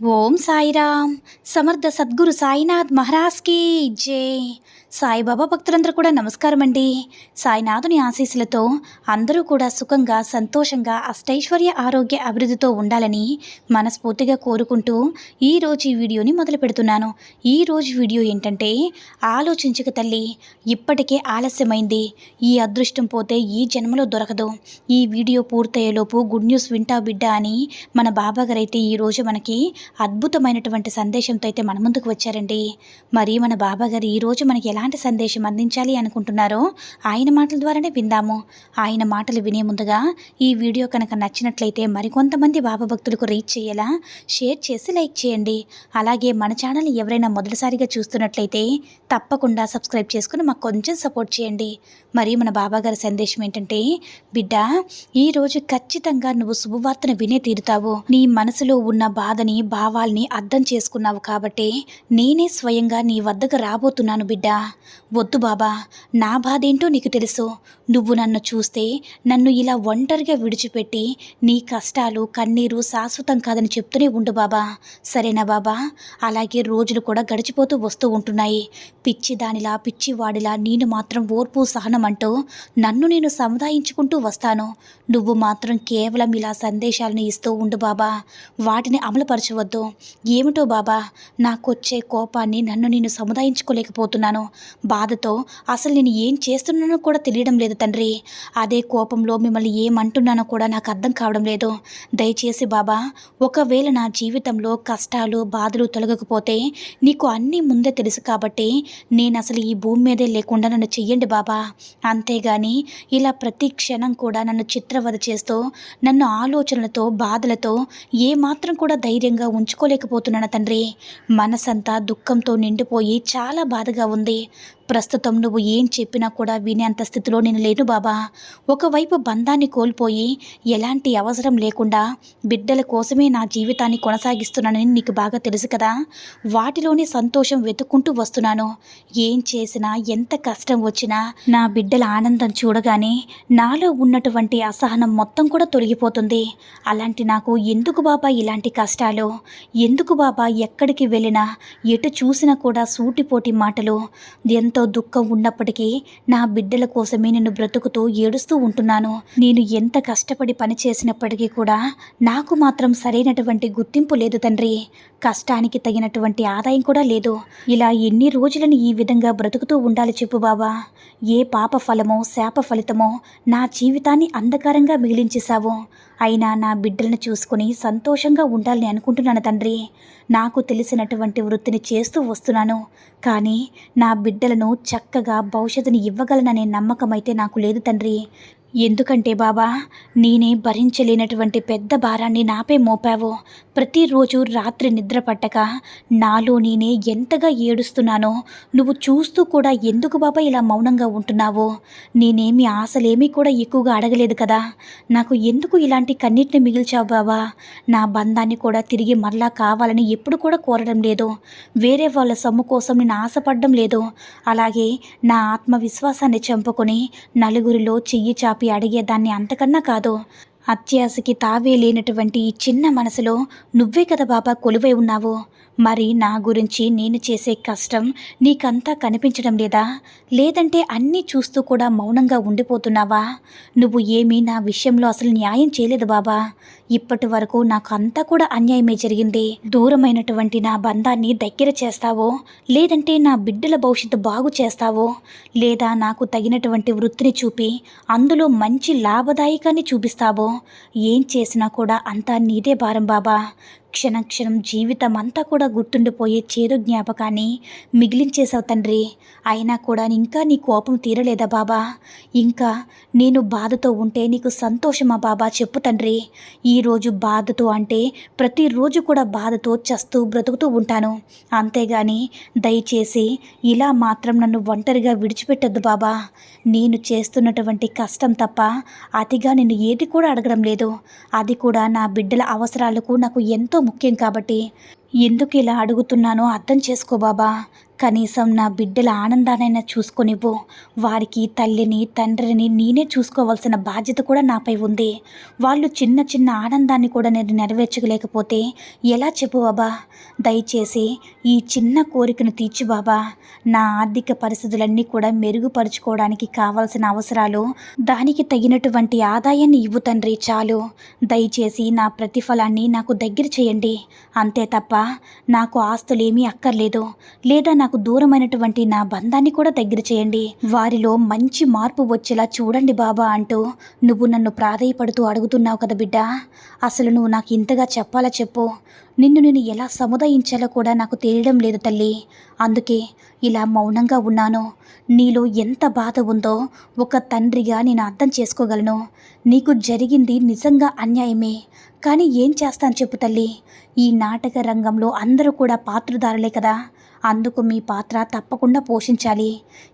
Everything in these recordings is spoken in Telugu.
Om Sairam. సమర్థ సద్గురు సాయినాథ్ మహారాజ్కి జై. సాయిబాబా భక్తులందరూ కూడా నమస్కారం అండి సాయినాథుని ఆశీస్సులతో అందరూ కూడా సుఖంగా సంతోషంగా అష్టైశ్వర్య ఆరోగ్య అభివృద్ధితో ఉండాలని మనస్ఫూర్తిగా కోరుకుంటూ ఈరోజు ఈ వీడియోని మొదలు పెడుతున్నాను. ఈరోజు వీడియో ఏంటంటే ఆలోచించక తల్లి ఇప్పటికే ఆలస్యమైంది. ఈ అదృష్టం పోతే ఈ జన్మలో దొరకదు. ఈ వీడియో పూర్తయ్యేలోపు గుడ్ న్యూస్ వింటా బిడ్డ అని మన బాబాగారైతే ఈరోజు మనకి అద్భుతమైనటువంటి సందేశంతో అయితే మన ముందుకు వచ్చారండి. మరి మన బాబాగారు ఈరోజు మనకి ఎలాంటి సందేశం అందించాలి అనుకుంటున్నారో ఆయన మాటల ద్వారానే విందాము. ఆయన మాటలు వినే ముందుగా ఈ వీడియో కనుక నచ్చినట్లయితే మరికొంతమంది బాబా భక్తులకు రీచ్ చేయేలా షేర్ చేసి లైక్ చేయండి. అలాగే మన ఛానల్ ఎవరైనా మొదటిసారిగా చూస్తున్నట్లయితే తప్పకుండా సబ్స్క్రైబ్ చేసుకుని మాకు కొంచెం సపోర్ట్ చేయండి. మరి మన బాబాగారి సందేశం ఏంటంటే బిడ్డ ఈరోజు ఖచ్చితంగా నువ్వు శుభవార్తను వినే తీరుతావు. నీ మనసులో ఉన్న బాధని భావాల్ని అర్థం చేసుకున్నావు కాబట్టి నేనే స్వయంగా నీ వద్దకు రాబోతున్నాను బిడ్డ. వద్దు బాబా నా బాధేంటో నీకు తెలుసు. నువ్వు నన్ను చూస్తే నన్ను ఇలా ఒంటరిగా విడిచిపెట్టి నీ కష్టాలు కన్నీరు శాశ్వతం కాదని చెప్తూనే ఉండు బాబా. సరేనా బాబా? అలాగే రోజులు కూడా గడిచిపోతూ వస్తూ ఉంటున్నాయి. పిచ్చి దానిలా పిచ్చివాడిలా నేను మాత్రం ఓర్పు సహనం అంటూ నన్ను నేను సముదాయించుకుంటూ వస్తాను. నువ్వు మాత్రం కేవలం ఇలా సందేశాలను ఇస్తూ ఉండు బాబా. వాటిని అమలుపరచవద్దు. ఏమిటో బాబా నాకొచ్చే కోపాన్ని నన్ను నేను సముదాయించుకోలేకపోతున్నాను. బాధతో అసలు నేను ఏం చేస్తున్నానో కూడా తెలియడం లేదు తండ్రి. అదే కోపంలో మిమ్మల్ని ఏమంటున్నానో కూడా నాకు అర్థం కావడం లేదు. దయచేసి బాబా ఒకవేళ నా జీవితంలో కష్టాలు బాధలు తొలగకపోతే నీకు అన్నీ ముందే తెలుసు కాబట్టి నేను అసలు ఈ భూమి మీదే లేకుండా నన్ను చెయ్యండి బాబా. అంతేగాని ఇలా ప్రతి క్షణం కూడా నన్ను చిత్రవద చేస్తూ నన్ను ఆలోచనలతో బాధలతో ఏమాత్రం కూడా ధైర్యంగా ఉంచుకోలేకపోతున్నాను తండ్రి? మనసంతా దుఃఖంతో నిండిపోయి చాలా బాధగా ఉంది. ప్రస్తుతం నువ్వు ఏం చెప్పినా కూడా వినేంత స్థితిలో నేను లేను బాబా. ఒకవైపు బంధాన్ని కోల్పోయి ఎలాంటి అవసరం లేకుండా బిడ్డల కోసమే నా జీవితాన్ని కొనసాగిస్తున్నానని నీకు బాగా తెలుసు కదా. వాటిలోనే సంతోషం వెతుక్కుంటూ వస్తున్నాను. ఏం చేసినా ఎంత కష్టం వచ్చినా నా బిడ్డల ఆనందం చూడగానే నాలో ఉన్నటువంటి అసహనం మొత్తం కూడా తొలగిపోతుంది. అలాంటి నాకు ఎందుకు బాబా ఇలాంటి కష్టాలు? ఎందుకు బాబా ఎక్కడికి వెళ్ళినా ఎటు చూసినా కూడా సూటిపోటి మాటలు ఎంతో దుఃఖం ఉన్నప్పటికీ నా బిడ్డల కోసమే నేను బ్రతుకుతూ ఏడుస్తూ ఉంటున్నాను. నేను ఎంత కష్టపడి పని చేసినప్పటికీ కూడా నాకు మాత్రం సరైనటువంటి గుర్తింపు లేదు తండ్రి. కష్టానికి తగినటువంటి ఆదాయం కూడా లేదు. ఇలా ఎన్ని రోజులను ఈ విధంగా బ్రతుకుతూ ఉండాలి చెప్పు బాబా ఏ పాప ఫలమో శాప ఫలితమో నా జీవితాన్ని అంధకారంగా మిగిలించేశావు. అయినా నా బిడ్డలను చూసుకుని సంతోషంగా ఉండాలని అనుకుంటున్నాను తండ్రి. నాకు తెలిసినటువంటి వృత్తిని చేస్తూ వస్తున్నాను. కానీ నా బిడ్డలను చక్కగా భవిష్యత్తుని ఇవ్వగలననే నమ్మకం అయితే నాకు లేదు తండ్రి. ఎందుకంటే బాబా నేనే భరించలేనటువంటి పెద్ద భారాన్ని నాపై మోపావు? ప్రతిరోజు రాత్రి నిద్ర పట్టక నాలో నేనే ఎంతగా ఏడుస్తున్నానో నువ్వు చూస్తూ కూడా ఎందుకు బాబా ఇలా మౌనంగా ఉంటున్నావో? నేనేమి ఆశలేమీ కూడా ఎక్కువగా అడగలేదు కదా? నాకు ఎందుకు ఇలాంటి కన్నీటిని మిగిల్చావు బాబా? నా బంధాన్ని కూడా తిరిగి మరలా కావాలని ఎప్పుడు కూడా కోరడం లేదు. వేరే వాళ్ళ సొమ్ము కోసం నేను ఆశపడడం లేదు. అలాగే నా ఆత్మవిశ్వాసాన్ని చంపుకొని నలుగురిలో చెయ్యి చాపి అడిగేదాన్ని అంతకన్నా కాదు. అత్యాశకి తావే లేనటువంటి ఈ చిన్న మనసులో నువ్వే కదా బాబా కొలువై ఉన్నావు. మరి నా గురించి నేను చేసే కష్టం నీకంతా కనిపించడం లేదా? లేదంటే అన్నీ చూస్తూ కూడా మౌనంగా ఉండిపోతున్నావా? నువ్వు ఏమీ నా విషయంలో అసలు న్యాయం చేయలేదు బాబా. ఇప్పటి వరకు నాకు అంతా కూడా అన్యాయమే జరిగింది. దూరమైనటువంటి నా బంధాన్ని దగ్గర చేస్తావో లేదంటే నా బిడ్డల భవిష్యత్తు బాగు చేస్తావో లేదా నాకు తగినటువంటి వృత్తిని చూపి అందులో మంచి లాభదాయకాన్ని చూపిస్తావో ఏం చేసినా కూడా అంతా నీదే భారం బాబా. క్షణక్షణం జీవితం అంతా కూడా గుర్తుండిపోయే చేదు జ్ఞాపకాన్ని మిగిలించేశావు తండ్రి. అయినా కూడా ఇంకా నీ కోపం తీరలేదా బాబా? ఇంకా నేను బాధతో ఉంటే నీకు సంతోషమా బాబా? చెప్పు తండ్రి. ఈరోజు బాధతో అంటే ప్రతిరోజు కూడా బాధతో చస్తూ బ్రతుకుతూ ఉంటాను. అంతేగాని దయచేసి ఇలా మాత్రం నన్ను ఒంటరిగా విడిచిపెట్టద్దు బాబా. నేను చేస్తున్నటువంటి కష్టం తప్ప అతిగా నేను ఏది కూడా అడగడం లేదు. అది కూడా నా బిడ్డల అవసరాలకు నాకు ఎంతో ముఖ్యం కాబట్టి. ఎందుకు ఇలా అడుగుతున్నానో అర్థం చేసుకో బాబా. కనీసం నా బిడ్డల ఆనందానైనా చూసుకొనివ్వు. వారికి తల్లిని తండ్రిని నేనే చూసుకోవాల్సిన బాధ్యత కూడా నాపై ఉంది. వాళ్ళు చిన్న చిన్న ఆనందాన్ని కూడా నేను నెరవేర్చలేకపోతే ఎలా చెప్పు బాబా? దయచేసి ఈ చిన్న కోరికను తీర్చు బాబా. నా ఆర్థిక పరిస్థితులన్నీ కూడా మెరుగుపరుచుకోవడానికి కావాల్సిన అవసరాలు దానికి తగినటువంటి ఆదాయాన్ని ఇవ్వు తండ్రి చాలు. దయచేసి నా ప్రతిఫలాన్ని నాకు దగ్గర చేయండి. అంతే తప్ప నాకు ఆస్తులేమీ అక్కర్లేదు. లేదా నాకు దూరమైనటువంటి నా బంధాన్ని కూడా దగ్గర చేయండి. వారిలో మంచి మార్పు వచ్చేలా చూడండి బాబా అంటూ నువ్వు నన్ను ప్రాధేయపడుతూ అడుగుతున్నావు కదా బిడ్డ. అసలు నువ్వు నాకు ఇంతగా చెప్పాలా చెప్పు. నిన్ను నేను ఎలా సముదాయించాలో కూడా నాకు తెలియడం లేదు తల్లి. అందుకే ఇలా మౌనంగా ఉన్నాను. నీలో ఎంత బాధ ఉందో ఒక తండ్రిగా నేను అర్థం చేసుకోగలను. నీకు జరిగింది నిజంగా అన్యాయమే. కానీ ఏం చేస్తాను చెప్పు తల్లి. ఈ నాటక రంగంలో అందరూ కూడా పాత్రదారులే కదా. అందుకు మీ పాత్ర తప్పకుండా పోషించాలి.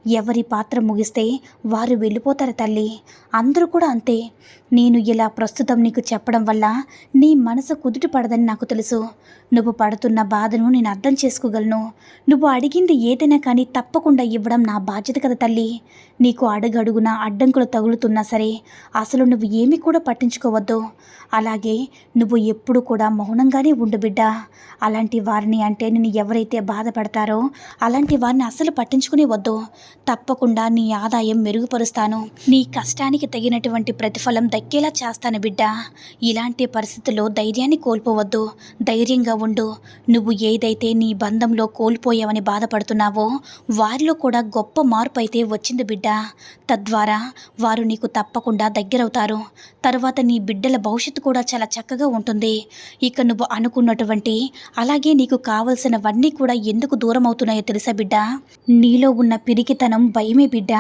ఎవరి పాత్ర ముగిస్తే వారు వెళ్ళిపోతారు తల్లి. అందరూ కూడా అంతే. నేను ఇలా ప్రస్తుతం నీకు చెప్పడం వల్ల నీ మనసు కుదుట పడదని నాకు తెలుసు. నువ్వు పడుతున్న బాధను నేను అర్థం చేసుకోగలను. నువ్వు అడిగింది ఏదైనా కానీ తప్పకుండా ఇవ్వడం నా బాధ్యత కదా తల్లి. నీకు అడుగడుగున అడ్డంకులు తగులుతున్నా సరే అసలు నువ్వు ఏమీ కూడా పట్టించుకోవద్దు. అలాగే నువ్వు ఎప్పుడు కూడా మౌనంగానే ఉండు బిడ్డ. అలాంటి వారిని అంటే నేను ఎవరైతే బాధపడతారో అలాంటి వారిని అసలు పట్టించుకుని వద్దు. తప్పకుండా నీ ఆదాయం మెరుగుపరుస్తాను. నీ కష్టానికి తగినటువంటి ప్రతిఫలం దక్కేలా చేస్తాను బిడ్డ. ఇలాంటి పరిస్థితుల్లో ధైర్యాన్ని కోల్పోవద్దు. ధైర్యంగా ఉండు. నువ్వు ఏదైతే నీ బంధంలో కోల్పోయావని బాధపడుతున్నావో వారిలో కూడా గొప్ప మార్పు అయితే వచ్చింది బిడ్డ. తద్వారా వారు నీకు తప్పకుండా దగ్గరవుతారు. తర్వాత నీ బిడ్డల భవిష్యత్తు కూడా చాలా చక్కగా ఉంటుంది. ఇక నువ్వు అనుకున్నటువంటి అలాగే నీకు కావలసినవన్నీ కూడా ఎందుకు దూరం అవుతున్నాయో తెలుసా బిడ్డ? నీలో ఉన్న పిరికితనం భయమే బిడ్డ.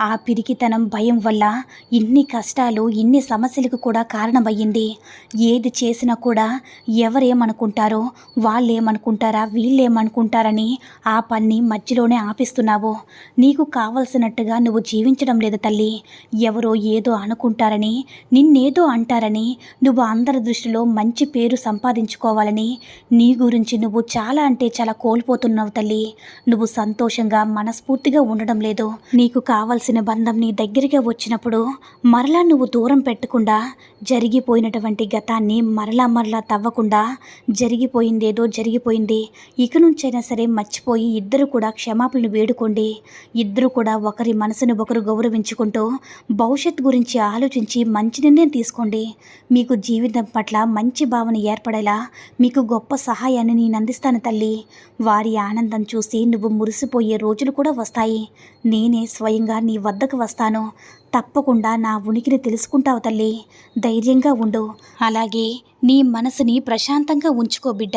ఆ పిరికితనం భయం వల్ల ఇన్ని కష్టాలు ఇన్ని సమస్యలకు కూడా కారణమయ్యింది. ఏది చేసినా కూడా ఎవరేమనుకుంటారో వాళ్ళేమనుకుంటారా వీళ్ళేమనుకుంటారని ఆ పని మధ్యలోనే ఆపిస్తున్నావు. నీకు కావలసినట్టుగా నువ్వు జీవించడం లేదు తల్లి. ఎవరో ఏదో అనుకుంటారని నిన్నేదో అంటారని నువ్వు అందరి దృష్టిలో మంచి పేరు సంపాదించుకోవాలని నీ గురించి నువ్వు చాలా అంటే చాలా కోల్పోతున్నావు తల్లి. నువ్వు సంతోషంగా మనస్ఫూర్తిగా ఉండడం లేదు. నీకు కావలసిన బంధం నీ దగ్గరగా వచ్చినప్పుడు మరలా నువ్వు దూరం పెట్టకుండా జరిగిపోయినటువంటి గతాన్ని మరలా మరలా తవ్వకుండా జరిగిపోయిందేదో జరిగిపోయింది. ఇక నుంచైనా సరే మర్చిపోయి ఇద్దరు కూడా క్షమాపణలు వేడుకోండి. ఇద్దరు కూడా ఒకరి మనసును ఒకరు గౌరవించుకుంటూ భవిష్యత్ గురించి ఆలోచించి మంచి నిర్ణయం తీసుకోండి. మీకు జీవితం పట్ల మంచి భావన ఏర్పడేలా మీకు గొప్ప సహాయాన్ని నేను అందిస్తాను తల్లి. వారి ఆనందం చూసి నువ్వు మురిసిపోయే రోజులు కూడా వస్తాయి. నేనే స్వయంగా నీ వద్దకు వస్తాను. తప్పకుండా నా ఉనికిని తెలుసుకుంటావు తల్లి. ధైర్యంగా ఉండు. అలాగే నీ మనసుని ప్రశాంతంగా ఉంచుకో బిడ్డ.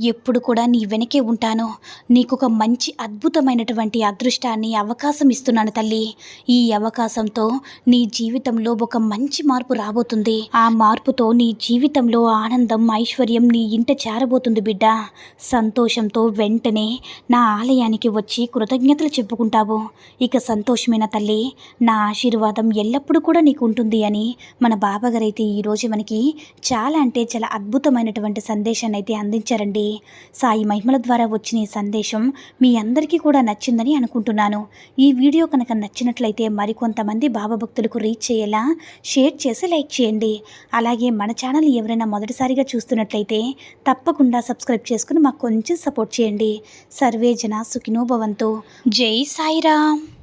ఎప్పుడు కూడా నీ వెనకే ఉంటాను. నీకొక మంచి అద్భుతమైనటువంటి అదృష్టాన్ని అవకాశం ఇస్తున్నాను తల్లి. ఈ అవకాశంతో నీ జీవితంలో ఒక మంచి మార్పు రాబోతుంది. ఆ మార్పుతో నీ జీవితంలో ఆనందం ఐశ్వర్యం నీ ఇంట చేరబోతుంది బిడ్డ. సంతోషంతో వెంటనే నా ఆలయానికి వచ్చి కృతజ్ఞతలు చెప్పుకుంటావు. ఇక సంతోషమైన తల్లి? నా ఆశీర్వాదం ఎల్లప్పుడూ కూడా నీకు ఉంటుంది అని మన బాబాగారైతే ఈరోజు మనకి చాలా అంటే చాలా అద్భుతమైనటువంటి సందేశాన్ని అయితే అందించారండి. సాయి మహిమల ద్వారా వచ్చిన ఈ సందేశం మీ అందరికీ కూడా నచ్చిందని అనుకుంటున్నాను. ఈ వీడియో కనుక నచ్చినట్లయితే మరికొంతమంది బాబా భక్తులకు రీచ్ చేయేలా షేర్ చేసి లైక్ చేయండి. అలాగే మన ఛానల్ ఎవరైనా మొదటిసారిగా చూస్తున్నట్లయితే తప్పకుండా సబ్స్క్రైబ్ చేసుకుని మాకు కొంచెం సపోర్ట్ చేయండి. సర్వే జన సుఖినోభవంతో జై సాయిరామ్.